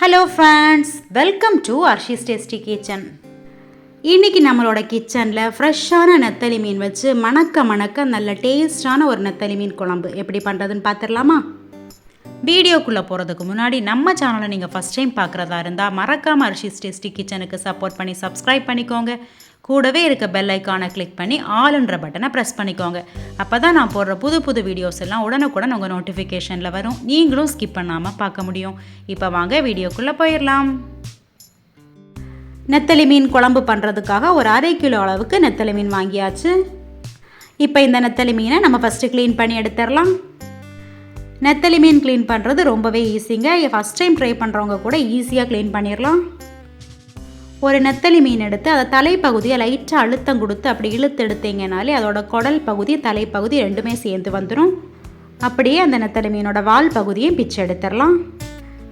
Hello friends welcome to Arshi's tasty kitchen இன்னைக்கு நம்மளோட கிச்சனில் ஃப்ரெஷ்ஷான நெத்தலி மீன் வச்சு மணக்க மணக்க நல்ல டேஸ்டான ஒரு நெத்தலி மீன் குழம்பு எப்படி பண்ணுறதுன்னு பார்த்துடலாமா வீடியோக்குள்ளே போகிறதுக்கு முன்னாடி நம்ம சேனலை நீங்கள் ஃபஸ்ட் டைம் பார்க்குறதா இருந்தால் மறக்காமல் அர்ஷிஸ் டேஸ்டி கிச்சனுக்கு சப்போர்ட் பண்ணி சப்ஸ்கிரைப் பண்ணிக்கோங்க. கூடவே இருக்க பெல் ஐக்கானை கிளிக் பண்ணி ஆளுன்ற பட்டனை ப்ரெஸ் பண்ணிக்கோங்க. அப்போ தான் நான் போடுற புது புது வீடியோஸ் எல்லாம் உடனுக்குடன் உங்கள் நோட்டிஃபிகேஷனில் வரும். நீங்களும் ஸ்கிப் பண்ணாமல் பார்க்க முடியும். இப்போ வாங்க வீடியோக்குள்ளே போயிடலாம் நெத்தலி மீன் குழம்பு பண்ணுறதுக்காக ஒரு அரை கிலோ அளவுக்கு நெத்தலி மீன் வாங்கியாச்சு. இப்போ இந்த நெத்தலி மீனை நம்ம ஃபஸ்ட்டு க்ளீன் பண்ணி எடுத்துடலாம் நெத்தலி மீன் க்ளீன் பண்ணுறது ரொம்பவே ஈஸிங்க ஃபஸ்ட் டைம் ட்ரை பண்ணுறவங்க கூட ஈஸியாக க்ளீன் பண்ணிடலாம் ஒரு நெத்தலி மீன் எடுத்து அதை தலைப்பகுதியை லைட்டாக அழுத்தம் கொடுத்து அப்படி இழுத்து எடுத்தீங்கனாலே அதோட குடல் பகுதி தலைப்பகுதி ரெண்டுமே சேர்ந்து வந்துடும் அப்படியே அந்த நெத்தலி மீனோட வால் பகுதியும் பிச்சு எடுத்துடலாம்.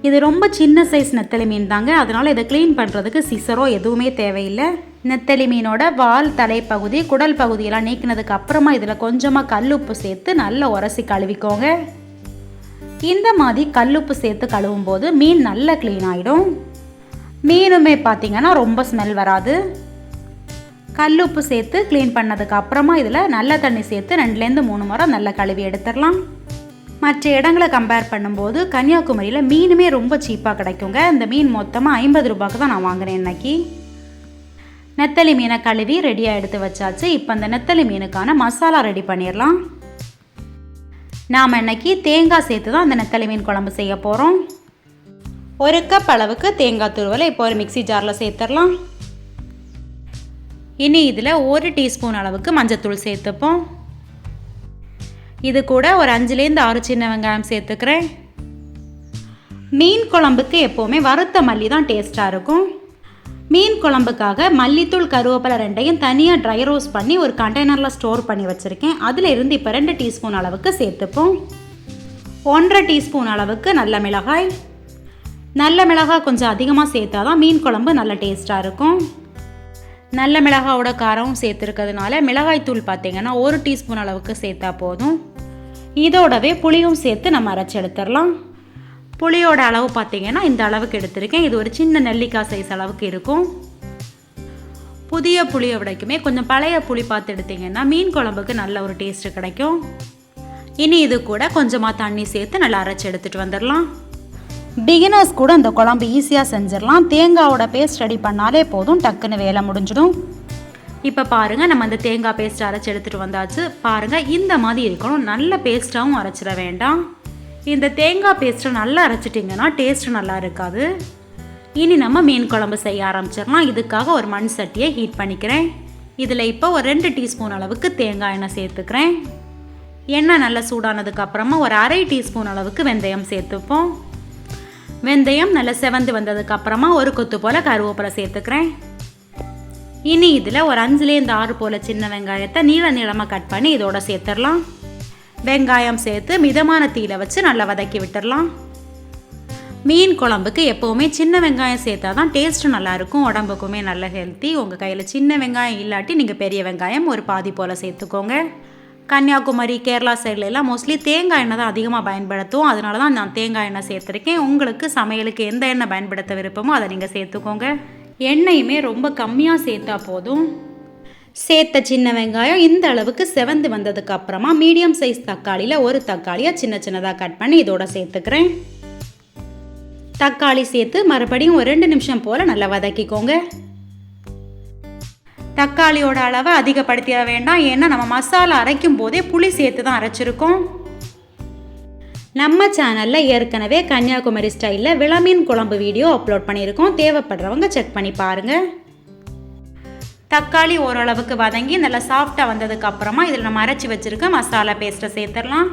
இது ரொம்ப சின்ன சைஸ் நெத்தலி மீன் தாங்க. அதனால் இதை க்ளீன் பண்ணுறதுக்கு சிசரோ எதுவுமே தேவையில்லை. நெத்தலி மீனோட வால் தலைப்பகுதி குடல் பகுதியெல்லாம் நீக்கினதுக்கு அப்புறமா இதில் கொஞ்சமாக கல்லுப்பு சேர்த்து நல்லா உரசி கழுவிக்கோங்க. இந்த மாதிரி கல்லுப்பு சேர்த்து கழுவும் போது மீன் நல்லா க்ளீன் ஆகிடும் மீனுமே பார்த்திங்கன்னா ரொம்ப ஸ்மெல் வராது. கல் உப்பு சேர்த்து க்ளீன் பண்ணதுக்கு அப்புறமா இதில் நல்ல தண்ணி சேர்த்து ரெண்டுலேருந்து மூணு முறை நல்லா கழுவி எடுத்துடலாம். மற்ற இடங்களை கம்பேர் பண்ணும்போது கன்னியாகுமரியில் மீனுமே ரொம்ப சீப்பாக கிடைக்குங்க. இந்த மீன் மொத்தமாக ஐம்பது ரூபாய்க்கு தான் நான் வாங்கினேன் இன்னைக்கு. நெத்தலி மீனை கழுவி ரெடியாக எடுத்து வச்சாச்சு. இப்போ அந்த நெத்தலி மீனுக்கான மசாலா ரெடி பண்ணிடலாம். நாம் இன்னைக்கு தேங்காய் சேர்த்து தான் அந்த நெத்தலி மீன் குழம்பு செய்ய போகிறோம் ஒரு கப் அளவுக்கு தேங்காய் துருவலை இப்போ ஒரு மிக்சி ஜாரில் சேர்த்துடலாம். இனி இதில் ஒரு டீஸ்பூன் அளவுக்கு மஞ்சத்தூள் சேர்த்துப்போம். இது கூட ஒரு அஞ்சுலேருந்து ஆறு சின்ன வெங்காயம் சேர்த்துக்கிறேன். மீன் குழம்புக்கு எப்போவுமே வறுத்த மல்லி தான் டேஸ்ட்டாக இருக்கும். மீன் குழம்புக்காக மல்லித்தூள் கருவேப்பிலை ரெண்டையும் தனியாக ட்ரை ரோஸ்ட் பண்ணி ஒரு கண்டெய்னரில் ஸ்டோர் பண்ணி வச்சுருக்கேன். அதில் இருந்து இப்போ ரெண்டு டீஸ்பூன் அளவுக்கு சேர்த்துப்போம். ஒன்றரை டீஸ்பூன் அளவுக்கு நல்ல மிளகாய் நல்ல மிளகாய் கொஞ்சம் அதிகமாக சேர்த்தா தான் மீன் குழம்பு நல்ல டேஸ்ட்டாக இருக்கும். நல்ல மிளகாவோட காரமும் சேர்த்துருக்கிறதுனால மிளகாய்த்தூள் பார்த்திங்கன்னா ஒரு டீஸ்பூன் அளவுக்கு சேர்த்தா போதும். இதோடவே புளியும் சேர்த்து நம்ம அரைச்சி எடுத்துடலாம். புளியோட அளவு பார்த்தீங்கன்னா இந்த அளவுக்கு எடுத்திருக்கேன். இது ஒரு சின்ன நெல்லிக்காய் சைஸ் அளவுக்கு இருக்கும். புதிய புளியை விடைக்குமே கொஞ்சம் பழைய புளி பார்த்து எடுத்திங்கன்னா மீன் குழம்புக்கு நல்ல ஒரு டேஸ்ட்டு கிடைக்கும். இனி இது கூட கொஞ்சமாக தண்ணி சேர்த்து நல்லா அரைச்சி எடுத்துகிட்டு வந்துடலாம். பிகினர்ஸ் கூட இந்த குழம்பு ஈஸியாக செஞ்சிடலாம். தேங்காவோட பேஸ்ட் ரெடி பண்ணாலே போதும். டக்குன்னு வேலை முடிஞ்சிடும். இப்போ பாருங்கள் நம்ம இந்த தேங்காய் பேஸ்ட் அரைச்சி எடுத்துகிட்டு வந்தாச்சு. பாருங்கள் இந்த மாதிரி இருக்கணும். நல்ல பேஸ்ட்டாகவும் அரைச்சிட வேண்டாம். இந்த தேங்காய் பேஸ்ட்டை நல்லா அரைச்சிட்டிங்கன்னா டேஸ்ட்டு நல்லா இருக்காது. இனி நம்ம மீன் குழம்பு செய்ய ஆரம்பிச்சிடலாம். இதுக்காக ஒரு மண் சட்டியை ஹீட் பண்ணிக்கிறேன். இதில் இப்போ ஒரு ரெண்டு டீஸ்பூன் அளவுக்கு தேங்காய் எண்ணெய் சேர்த்துக்கிறேன். எண்ணெய் நல்லா சூடானதுக்கப்புறமா ஒரு அரை டீஸ்பூன் அளவுக்கு வெந்தயம் சேர்த்துப்போம். வெந்தயம் நல்லா செவந்து வந்ததுக்கு அப்புறமா ஒரு கொத்து போல் கருவேப்பிலை சேர்த்துக்கிறேன். இனி இதில் ஒரு அஞ்சுலேருந்து ஆறு போல் சின்ன வெங்காயத்தை நீள நீளமாக கட் பண்ணி இதோட சேர்த்துடலாம். வெங்காயம் சேர்த்து மிதமான தீயில வச்சு நல்லா வதக்கி விட்டுடலாம். மீன் குழம்புக்கு எப்போவுமே சின்ன வெங்காயம் சேர்த்தா தான் டேஸ்ட்டு நல்லாயிருக்கும் உடம்புக்குமே நல்ல ஹெல்த்தி உங்கள் கையில் சின்ன வெங்காயம் இல்லாட்டி நீங்கள் பெரிய வெங்காயம் ஒரு பாதி போல் சேர்த்துக்கோங்க. கன்னியாகுமரி கேரளா சைடில் எல்லாம் மோஸ்ட்லி தேங்காய் எண்ணெய் தான் அதிகமாக பயன்படுத்துவோம். அதனால தான் நான் தேங்காய் எண்ணெய் சேர்த்துருக்கேன். உங்களுக்கு சமையலுக்கு எந்த எண்ணெய் பயன்படுத்த விருப்பமோ அதை நீங்கள் சேர்த்துக்கோங்க. எண்ணெயுமே ரொம்ப கம்மியாக சேர்த்தா போதும். சேர்த்த சின்ன வெங்காயம் இந்த அளவுக்கு செவந்து வந்ததுக்கு அப்புறமா மீடியம் சைஸ் தக்காளியில் ஒரு தக்காளியை சின்ன சின்னதாக கட் பண்ணி இதோட சேர்த்துக்கிறேன். தக்காளி சேர்த்து மறுபடியும் ஒரு ரெண்டு நிமிஷம் போல் நல்லா வதக்கிக்கோங்க. தக்காளியோட அளவை அதிகப்படுத்திட வேண்டாம். ஏன்னா நம்ம மசாலா அரைக்கும் போதே புளி சேர்த்து தான் அரைச்சிருக்கோம். நம்ம சேனலில் ஏற்கனவே கன்னியாகுமரி ஸ்டைலில் விளமீன் குழம்பு வீடியோ அப்லோட் பண்ணியிருக்கோம். தேவைப்படுறவங்க செக் பண்ணி பாருங்கள் தக்காளி ஓரளவுக்கு வதங்கி நல்லா சாஃப்டாக வந்ததுக்கு அப்புறமா இதில் நம்ம அரைச்சி வச்சுருக்க மசாலா பேஸ்ட்டை சேர்த்துடலாம்.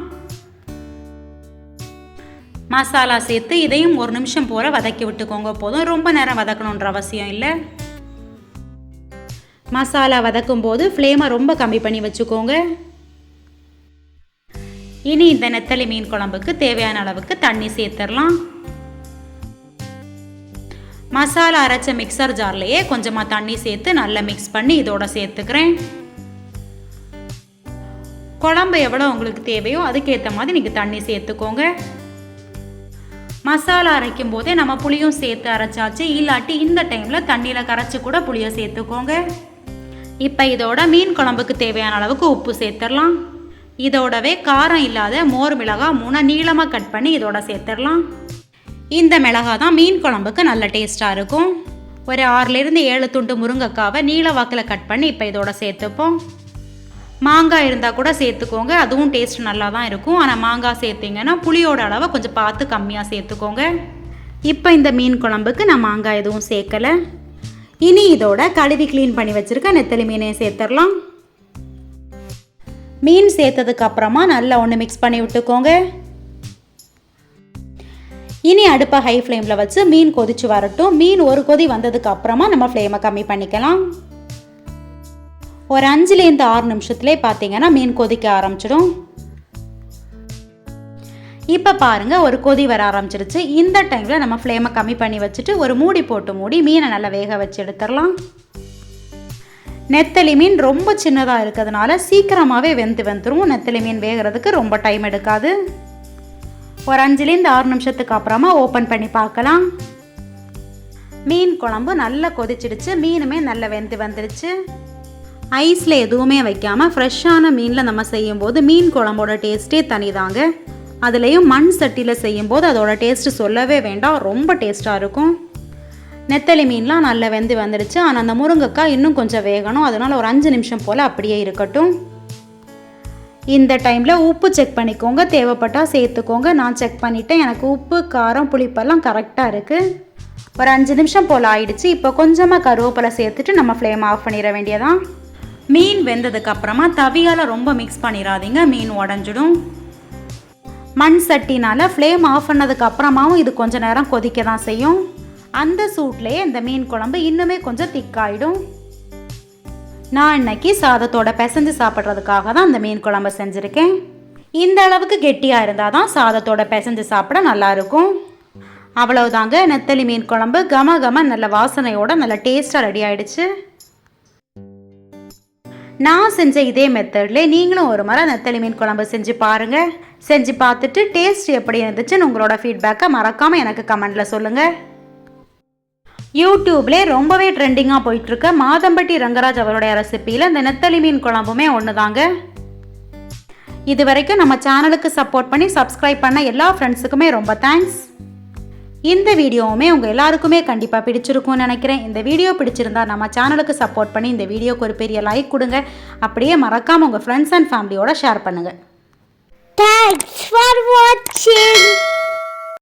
மசாலா சேர்த்து இதையும் ஒரு நிமிஷம் போல் வதக்கி விட்டுக்கோங்க. போதும். ரொம்ப நேரம் வதக்கணுன்ற அவசியம் இல்லை. மசாலா வதக்கும் போது ஃப்ளேமை ரொம்ப கம்மி பண்ணி வச்சுக்கோங்க. இனி இந்த நெத்தலி மீன் குழம்புக்கு தேவையான அளவுக்கு தண்ணி சேர்த்துடலாம். மசாலா அரைச்ச மிக்சர் ஜார்லேயே கொஞ்சமாக தண்ணி சேர்த்து நல்லா மிக்ஸ் பண்ணி இதோட சேர்த்துக்கிறேன். குழம்பு எவ்வளோ உங்களுக்கு தேவையோ அதுக்கேற்ற மாதிரி நீங்கள் தண்ணி சேர்த்துக்கோங்க. மசாலா அரைக்கும் போதே நம்ம புளியும் சேர்த்து அரைச்சாச்சு. இல்லாட்டி இந்த டைமில் தண்ணியில் கரைச்சி கூட புளியை சேர்த்துக்கோங்க. இப்போ இதோட மீன் குழம்புக்கு தேவையான அளவுக்கு உப்பு சேர்த்துடலாம். இதோடவே காரம் இல்லாத மோர் மிளகாய் மூணை நீளமாக கட் பண்ணி இதோட சேர்த்துடலாம். இந்த மிளகாய் தான் மீன் குழம்புக்கு நல்ல டேஸ்ட்டாக இருக்கும். ஒரு ஆறுலேருந்து ஏழு துண்டு முருங்கைக்காவை நீள வாக்கில் கட் பண்ணி இப்போ இதோட சேர்த்துப்போம். மாங்காய் இருந்தால் கூட சேர்த்துக்கோங்க அதுவும் டேஸ்ட் நல்லா தான் இருக்கும். ஆனால் மாங்காய் சேர்த்திங்கன்னா புளியோட அளவை கொஞ்சம் பார்த்து கம்மியாக சேர்த்துக்கோங்க. இப்போ இந்த மீன் குழம்புக்கு நான் மாங்காய் எதுவும் சேர்க்கலை. இனி இதோட கழுவி க்ளீன் பண்ணி வச்சுருக்க நெத்தலி மீனையும் சேர்த்துடலாம். மீன் சேர்த்ததுக்கு அப்புறமா நல்லா ஒன்று மிக்ஸ் பண்ணி விட்டுக்கோங்க. இனி அடுப்பை ஹை ஃப்ளேமில் வச்சு மீன் கொதிச்சு வரட்டும். மீன் ஒரு கொதி வந்ததுக்கு அப்புறமா நம்ம ஃப்ளேமை கம்மி பண்ணிக்கலாம். ஒரு அஞ்சுலேருந்து ஆறு நிமிஷத்துலேயே பார்த்தீங்கன்னா மீன் கொதிக்க ஆரம்பிச்சிடும். இப்போ பாருங்கள் ஒரு கொதி வர ஆரம்பிச்சிருச்சு. இந்த டைமில் நம்ம ஃப்ளேமை கம்மி பண்ணி வச்சுட்டு ஒரு மூடி போட்டு மூடி மீனை நல்லா வேக வச்சு எடுத்துடலாம். நெத்தலி மீன் ரொம்ப சின்னதாக இருக்கிறதுனால சீக்கிரமாகவே வெந்து வந்துடும் நெத்தலி மீன் வேகிறதுக்கு ரொம்ப டைம் எடுக்காது. ஒரு அஞ்சுலேருந்து ஆறு நிமிஷத்துக்கு அப்புறமா ஓப்பன் பண்ணி பார்க்கலாம். மீன் குழம்பு நல்லா கொதிச்சிடுச்சு. மீனுமே நல்லா வெந்து வந்துடுச்சு ஐஸில் எதுவுமே வைக்காமல் ஃப்ரெஷ்ஷான மீனில் நம்ம செய்யும்போது மீன் குழம்போட டேஸ்ட்டே தனிதாங்க. அதுலேயும் மண் சட்டியில் செய்யும்போது அதோட டேஸ்ட்டு சொல்லவே வேண்டாம். ரொம்ப டேஸ்ட்டாக இருக்கும். நெத்தலி மீன்லாம் நல்லா வெந்து வந்துடுச்சு ஆனால் அந்த முருங்கைக்காய் இன்னும் கொஞ்சம் வேகணும். அதனால் ஒரு அஞ்சு நிமிஷம் போல் அப்படியே இருக்கட்டும். இந்த டைமில் உப்பு செக் பண்ணிக்கோங்க. தேவைப்பட்டால் சேர்த்துக்கோங்க. நான் செக் பண்ணிவிட்டேன் எனக்கு உப்பு காரம் புளிப்பெல்லாம் கரெக்டாக இருக்குது ஒரு அஞ்சு நிமிஷம் போல் ஆயிடுச்சு. இப்போ கொஞ்சமாக கருவேப்பிலை சேர்த்துட்டு நம்ம ஃப்ளேம் ஆஃப் பண்ணிட வேண்டியதான் மீன் வெந்ததுக்கப்புறமா தவியால் ரொம்ப மிக்ஸ் பண்ணிடாதீங்க. மீன் உடஞ்சிடும். மண் சட்டினால் ஃப்ளேம் ஆஃப் பண்ணதுக்கு அப்புறமாவும் இது கொஞ்சம் நேரம் கொதிக்க தான் செய்யும். அந்த சூட்லேயே இந்த மீன் குழம்பு இன்னுமே கொஞ்சம் திக்காயிடும் நான் இன்னைக்கு சாதத்தோட பிசைஞ்சு சாப்பிட்றதுக்காக தான் இந்த மீன் குழம்பு செஞ்சுருக்கேன். இந்த அளவுக்கு கெட்டியாக இருந்தால் தான் சாதத்தோட பிசைஞ்சு சாப்பிட நல்லாயிருக்கும் அவ்வளவுதாங்க நெத்தலி மீன் குழம்பு கம கம நல்ல வாசனையோட நல்ல டேஸ்ட்டாக ரெடி ஆயிடுச்சு. நான் செஞ்ச இதே மெத்தட்ல நீங்களும் ஒரு முறை நெத்தலி மீன் குழம்பு செஞ்சு பாருங்க. செஞ்சு பார்த்துட்டு டேஸ்ட் எப்படி இருந்துச்சுன்னு உங்களோட ஃபீட்பேக்கை மறக்காம எனக்கு கமெண்ட்ல சொல்லுங்க. யூடியூப்ல ரொம்பவே ட்ரெண்டிங்காக போயிட்டு இருக்க மாதம்பட்டி ரங்கராஜ் அவருடைய ரெசிப்பியில் இந்த நெத்தலி மீன் குழம்புமே ஒன்று தாங்க இது வரைக்கும் நம்ம சேனலுக்கு சப்போர்ட் பண்ணி சப்ஸ்கிரைப் பண்ண எல்லா ஃப்ரெண்ட்ஸுக்குமே ரொம்ப தேங்க்ஸ் இந்த வீடியோவுமே உங்கள் எல்லாருக்குமே கண்டிப்பாக பிடிச்சிருக்கும்னு நினைக்கிறேன். இந்த வீடியோ பிடிச்சிருந்தா நம்ம சேனலுக்கு சப்போர்ட் பண்ணி இந்த வீடியோக்கு ஒரு பெரிய லைக் கொடுங்க. அப்படியே மறக்காமல் உங்கள் ஃப்ரெண்ட்ஸ் அண்ட் ஃபேமிலியோட ஷேர் பண்ணுங்கள் தேங்க்ஸ் ஃபார் வாட்சிங்